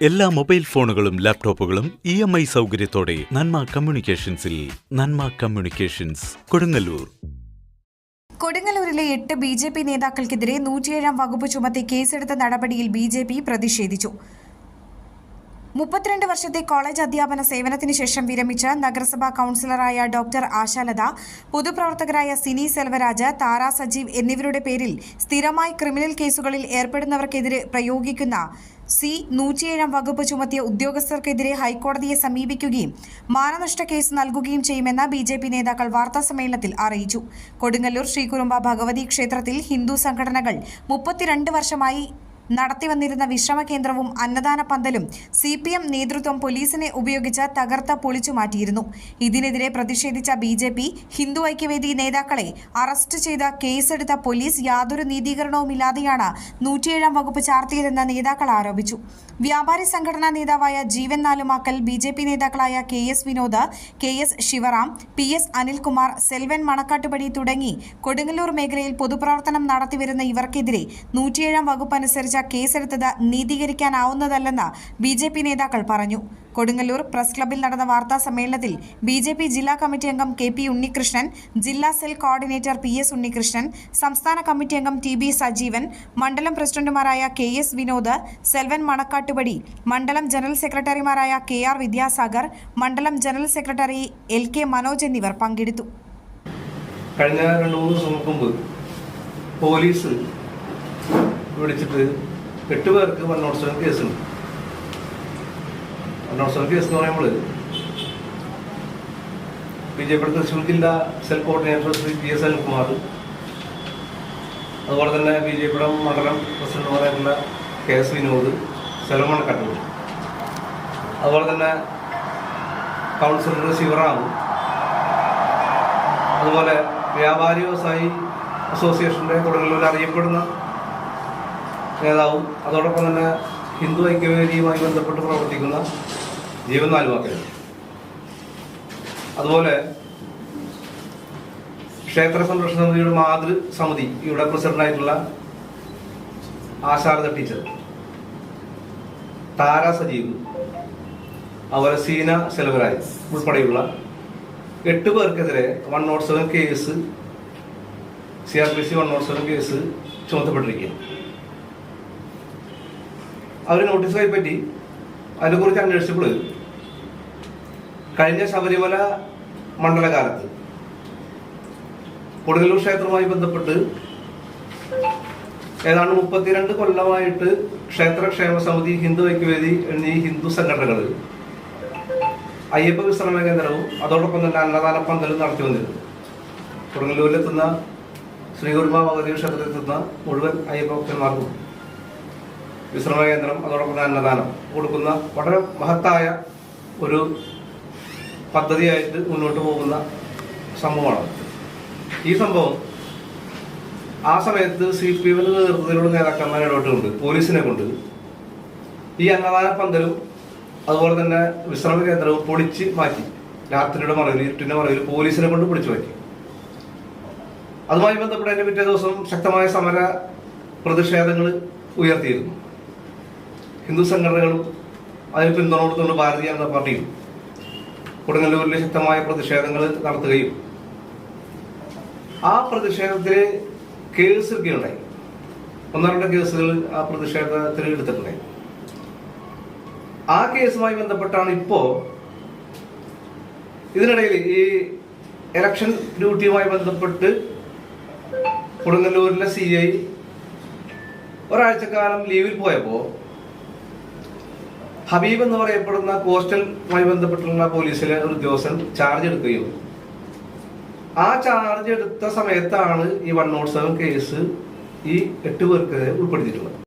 എല്ലാ മൊബൈൽ ഫോണുകളും ലാപ്ടോപ്പുകളും ഇ എം ഐ സൗകര്യത്തോടെ നന്മ കമ്മ്യൂണിക്കേഷൻസിൽ നന്മ കമ്മ്യൂണിക്കേഷൻസ് കൊടുങ്ങല്ലൂർ. കൊടുങ്ങല്ലൂരിലെ എട്ട് ബി ജെ പി നേതാക്കൾക്കെതിരെ നൂറ്റിയേഴാം വകുപ്പ് ചുമത്തി കേസെടുത്ത നടപടിയിൽ ബി ജെ പി പ്രതിഷേധിച്ചു. മുപ്പത്തിരണ്ട് വർഷത്തെ കോളേജ് അധ്യാപന സേവനത്തിന് ശേഷം വിരമിച്ച നഗരസഭാ കൌൺസിലറായ ഡോക്ടർ ആശാലത പൊതുപ്രവർത്തകരായ സിനി സെൽവരാജ് താര സജീവ് എന്നിവരുടെ പേരിൽ സ്ഥിരമായി ക്രിമിനൽ കേസുകളിൽ ഏർപ്പെടുന്നവർക്കെതിരെ പ്രയോഗിക്കുന്ന സി നൂറ്റിയേഴാം വകുപ്പ് ചുമത്തിയ ഉദ്യോഗസ്ഥർക്കെതിരെ ഹൈക്കോടതിയെ സമീപിക്കുകയും മാനനഷ്ട കേസ് നൽകുകയും ചെയ്യുമെന്ന് ബി ജെ പി നേതാക്കൾ വാർത്താസമ്മേളനത്തിൽ അറിയിച്ചു. കൊടുങ്ങല്ലൂർ ശ്രീകുറുമ്പ ഭഗവതി ക്ഷേത്രത്തിൽ ഹിന്ദു സംഘടനകൾ മുപ്പത്തിരണ്ട് വർഷമായി നടത്തിവന്നിരുന്ന വിശ്രമ കേന്ദ്രവും അന്നദാന പന്തലും സി പി എം നേതൃത്വം പോലീസിനെ ഉപയോഗിച്ച് തകർത്ത് പൊളിച്ചു മാറ്റിയിരുന്നു. ഇതിനെതിരെ പ്രതിഷേധിച്ച B J P Hindu Aikyavedi നേതാക്കളെ അറസ്റ്റ് ചെയ്ത കേസെടുത്ത പോലീസ് യാതൊരു നീതീകരണവുമില്ലാതെയാണ് നൂറ്റിയേഴാം വകുപ്പ് ചാർത്തിയതെന്ന് നേതാക്കൾ ആരോപിച്ചു. വ്യാപാരി സംഘടനാ നേതാവായ Jeevan Nalumakkal B J P നേതാക്കളായ K S Vinod K S Sivaram P S Anilkumar Selvan Manakkattupadi തുടങ്ങി കൊടുങ്ങല്ലൂർ മേഖലയിൽ പൊതുപ്രവർത്തനം നടത്തിവരുന്ന ഇവർക്കെതിരെ നൂറ്റിയേഴാം വകുപ്പ് അനുസരിച്ച കേസെടുത്തത് നീതീകരിക്കാനാവുന്നതല്ലെന്ന് ബി ജെ പി നേതാക്കൾ പറഞ്ഞു. കൊടുങ്ങല്ലൂർ പ്രസ് ക്ലബ്ബിൽ നടന്ന വാർത്താ സമ്മേളനത്തിൽ ബി ജെ പി ജില്ലാ കമ്മിറ്റി അംഗം കെ പി ഉണ്ണികൃഷ്ണൻ ജില്ലാ cell coordinator P S Unnikrishnan സംസ്ഥാന കമ്മിറ്റി അംഗം ടി ബി സജീവൻ മണ്ഡലം പ്രസിഡന്റുമാരായ കെ എസ് വിനോദ് സെൽവൻ മണക്കാട്ടുപടി മണ്ഡലം ജനറൽ സെക്രട്ടറിമാരായ കെ ആർ വിദ്യാസാഗർ മണ്ഡലം general secretary L K Manoj എന്നിവർ പങ്കെടുത്തു. കഴിഞ്ഞ രണ്ട് മൂന്ന് ദിവസം മുമ്പ് പോലീസ് വിളിച്ചിട്ട് എട്ട് പേർക്ക് വണ്ണോത്സവം കേസുണ്ട്. സെവൻ കേസ് എന്ന് പറയുമ്പോൾ ബി ജെ പി തൃശ്ശൂർ ജില്ലാ cell coordinator Shri P S Anilkumar അതുപോലെ തന്നെ ബി ജെ പിയുടെ മണ്ഡലം പ്രസിഡന്റുമാരായിട്ടുള്ള കെ എസ് വിനോദ് സെലമൺ കട്ടൂർ. അതുപോലെ തന്നെ കൗൺസിലർ ശിവറാം അതുപോലെ വ്യാപാരി വ്യവസായി അസോസിയേഷന്റെ കൊടുങ്ങല്ലൂർ അറിയപ്പെടുന്ന നേതാവും അതോടൊപ്പം തന്നെ ഹിന്ദു ഐക്യവേദിയുമായി ബന്ധപ്പെട്ട് പ്രവർത്തിക്കുന്ന ജീവൻ നാലുവാക്കൽ അതുപോലെ ക്ഷേത്ര സംരക്ഷണ സമിതിയുടെ മാതൃ സമിതി ഇവിടെ പ്രസിഡന്റായിട്ടുള്ള ആശാരദ ടീച്ചർ താര സജീവ് അതുപോലെ സീന സെലവരായി ഉൾപ്പെടെയുള്ള എട്ട് പേർക്കെതിരെ one nought seven case C R P C one nought seven case ചുമത്തപ്പെട്ടിരിക്കുകയാണ്. അവർ നോട്ടീസ് കൈപ്പറ്റി അതിനെക്കുറിച്ച് അന്വേഷിച്ചപ്പോൾ കഴിഞ്ഞ ശബരിമല മണ്ഡലകാലത്ത് കൊടുങ്ങല്ലൂർ ക്ഷേത്രവുമായി ബന്ധപ്പെട്ട് ഏതാണ്ട് മുപ്പത്തിരണ്ട് കൊല്ലമായിട്ട് ക്ഷേത്രക്ഷേമ സമിതി ഹിന്ദു ഐക്യവേദി എന്നീ ഹിന്ദു സംഘടനകൾ അയ്യപ്പ വിശ്രമ കേന്ദ്രവും അതോടൊപ്പം തന്നെ അന്നദാന പന്തലും നടത്തി വന്നിരുന്നു. കൊടുങ്ങല്ലൂരിലെത്തുന്ന ശ്രീകുർമ ഭഗവതി ക്ഷേത്രത്തിലെത്തുന്ന മുഴുവൻ അയ്യപ്പ ഭക്തന്മാർക്കും വിശ്രമ കേന്ദ്രം അതോടൊപ്പം തന്നെ അന്നദാനം. കൊടുക്കുന്ന വളരെ മഹത്തായ ഒരു പദ്ധതിയായിട്ട് മുന്നോട്ട് പോകുന്ന സംഭവമാണ്. ഈ സംഭവം ആ സമയത്ത് സി പി എമ്മിന് നേതൃത്വത്തിലുള്ള നേതാക്കന്മാർ ഇടപെട്ടുകൊണ്ട് പോലീസിനെ കൊണ്ട്. ഈ അന്നദാന പന്തലും അതുപോലെ തന്നെ വിശ്രമ കേന്ദ്രവും പൊളിച്ച് മാറ്റി. രാത്രിയുടെ മറവിൽ ഇരുട്ടിന്റെ മറവിൽ പോലീസിനെ കൊണ്ട് പൊളിച്ചു മാറ്റി. അതുമായി ബന്ധപ്പെട്ട് അതിന്റെ പിറ്റേ ദിവസം ശക്തമായ സമര പ്രതിഷേധങ്ങൾ ഉയർത്തിയിരുന്നു. ഹിന്ദു സംഘടനകളും അതിന് പിന്തുണ കൊടുത്തുകൊണ്ട് ഭാരതീയ ജനതാ പാർട്ടിയും കൊടുങ്ങല്ലൂരിൽ ശക്തമായ പ്രതിഷേധങ്ങൾ നടത്തുകയും ആ പ്രതിഷേധത്തിന് കേസ് എടുക്കുകയുണ്ടായി. ഒന്നോ രണ്ടോ കേസുകൾ ആ പ്രതിഷേധത്തിൽ എടുത്തിട്ടുണ്ടായി. ആ കേസുമായി ബന്ധപ്പെട്ടാണ് ഇപ്പോ ഇതിനിടയിൽ ഈ ഇലക്ഷൻ ഡ്യൂട്ടിയുമായി ബന്ധപ്പെട്ട് കൊടുങ്ങല്ലൂരിലെ സി ഐ ഒരാഴ്ചക്കാലം ലീവിൽ പോയപ്പോ ഹബീബ് എന്ന് പറയപ്പെടുന്ന പോസ്റ്റലുമായി ബന്ധപ്പെട്ടുള്ള പോലീസിലെ ഒരു ഉദ്യോഗസ്ഥൻ ചാർജ് എടുക്കുകയും. ആ ചാർജ് എടുത്ത സമയത്താണ് ഈ വൺ നോട്ട് സെവൻ കേസ് ഈ എട്ട് പേർക്കെതിരെ ഉൾപ്പെടുത്തിയിട്ടുള്ളത്.